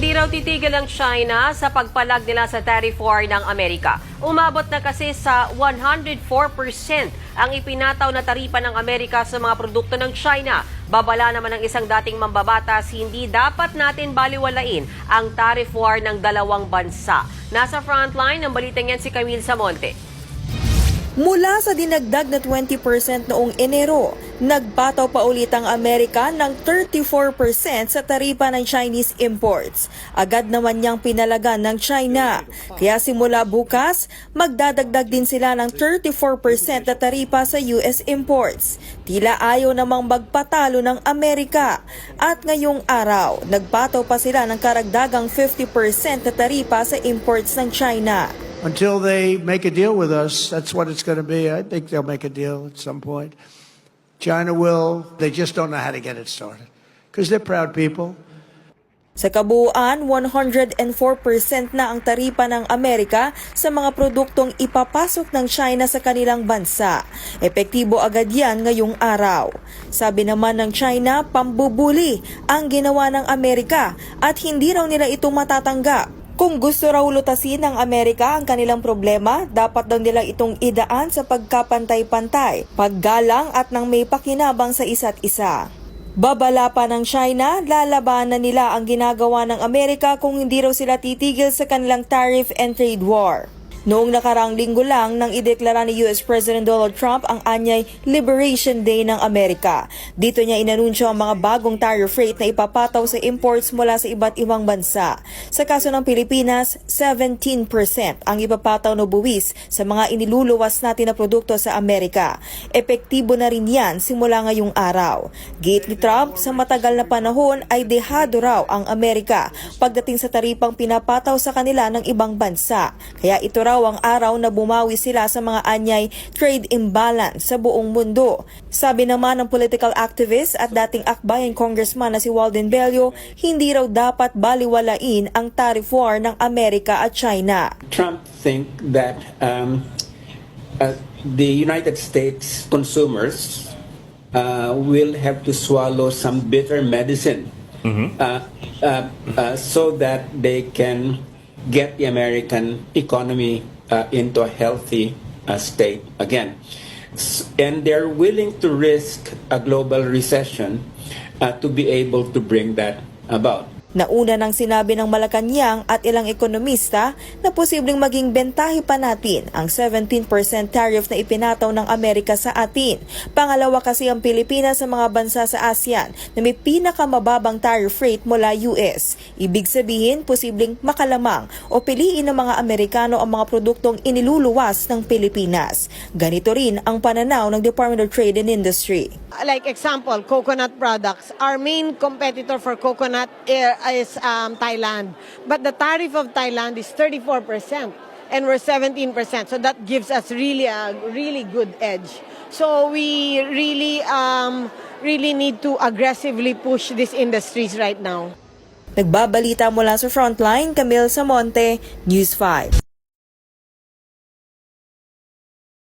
Hindi raw titigil ang China sa pagpalag nila sa tariff war ng Amerika. Umabot na kasi sa 104% ang ipinataw na taripa ng Amerika sa mga produkto ng China. Babala naman ng isang dating mambabatas, hindi dapat natin baliwalain ang tariff war ng dalawang bansa. Nasa frontline ng balitang yan si Camille Samonte. Mula sa dinagdag na 20% noong Enero, nagpataw pa ulit ang Amerika ng 34% sa taripa ng Chinese imports. Agad naman niyang pinalagan ng China. Kaya simula bukas, magdadagdag din sila ng 34% na taripa sa US imports. Tila ayaw namang magpatalo ng Amerika. At ngayong araw, nagpataw pa sila ng karagdagang 50% na taripa sa imports ng China. Until they make a deal with us, that's what it's going to be. I think they'll make a deal at some point. China will. They just don't know how to get it started because they're proud people. Sa kabuuan, 104% na ang taripa ng Amerika sa mga produktong ipapasok ng China sa kanilang bansa. Epektibo agad yan ngayong araw. Sabi naman ng China, pambubuli ang ginawa ng Amerika at hindi raw nila ito matatanggap. Kung gusto raw lutasin ng Amerika ang kanilang problema, dapat daw nilang itong idaan sa pagkapantay-pantay, paggalang at nang may pakinabang sa isa't isa. Babala pa ng China, lalabanan nila ang ginagawa ng Amerika kung hindi raw sila titigil sa kanilang tariff and trade war. Noong nakarang linggo lang nang ideklara ni US President Donald Trump ang anyay Liberation Day ng Amerika. Dito niya inanunsyo ang mga bagong tariff rate na ipapataw sa imports mula sa iba't ibang bansa. Sa kaso ng Pilipinas, 17% ang ipapataw na buwis sa mga iniluluwas natin na produkto sa Amerika. Epektibo na rin yan simula ngayong araw. Gate ni Trump, sa matagal na panahon ay dehado raw ang Amerika pagdating sa taripang pinapataw sa kanila ng ibang bansa. Kaya ito raw ang araw na bumawi sila sa mga anyay trade imbalance sa buong mundo. Sabi naman ng political activist at dating akbayan congressman na si Walden Bello, hindi raw dapat baliwalain ang tariff war ng Amerika at China. Trump think that um, uh, the United States consumers uh, will have to swallow some bitter medicine uh, uh, uh, so that they can get the American economy uh, into a healthy uh, state again. And they're willing to risk a global recession uh, to be able to bring that about. Nauna nang sinabi ng Malacanang at ilang ekonomista na posibleng maging bentahe pa natin ang 17% tariff na ipinataw ng Amerika sa atin. Pangalawa kasi ang Pilipinas sa mga bansa sa ASEAN na may pinakamababang tariff rate mula US. Ibig sabihin, posibleng makalamang o piliin ng mga Amerikano ang mga produktong iniluluwas ng Pilipinas. Ganito rin ang pananaw ng Department of Trade and Industry. like example, coconut products. Our main competitor for coconut eh, is um, Thailand. But the tariff of Thailand is 34% and we're 17%. So that gives us really a really good edge. So we really um, really need to aggressively push these industries right now. Nagbabalita mula sa Frontline, Camille Samonte, News 5.